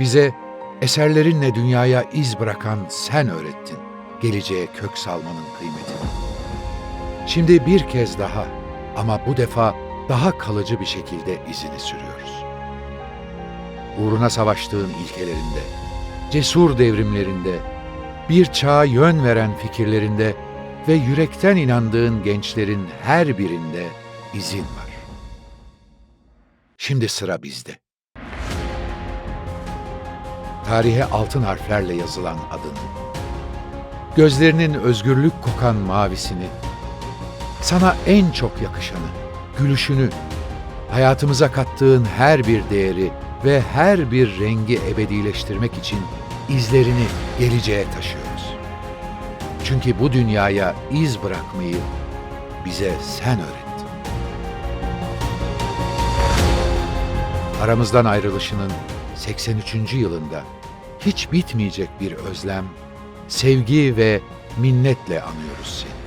Bize eserlerinle dünyaya iz bırakan sen öğrettin. Geleceğe kök salmanın kıymetini. Şimdi bir kez daha ama bu defa daha kalıcı bir şekilde izini sürüyoruz. Uğruna savaştığın ilkelerinde, cesur devrimlerinde, bir çağa yön veren fikirlerinde ve yürekten inandığın gençlerin her birinde izin var. Şimdi sıra bizde. Tarihe altın harflerle yazılan adını, gözlerinin özgürlük kokan mavisini, sana en çok yakışanı, gülüşünü, hayatımıza kattığın her bir değeri ve her bir rengi ebedileştirmek için izlerini geleceğe taşıyoruz. Çünkü bu dünyaya iz bırakmayı bize sen öğrettin. Aramızdan ayrılışının 83. yılında hiç bitmeyecek bir özlem, sevgi ve minnetle anıyoruz seni.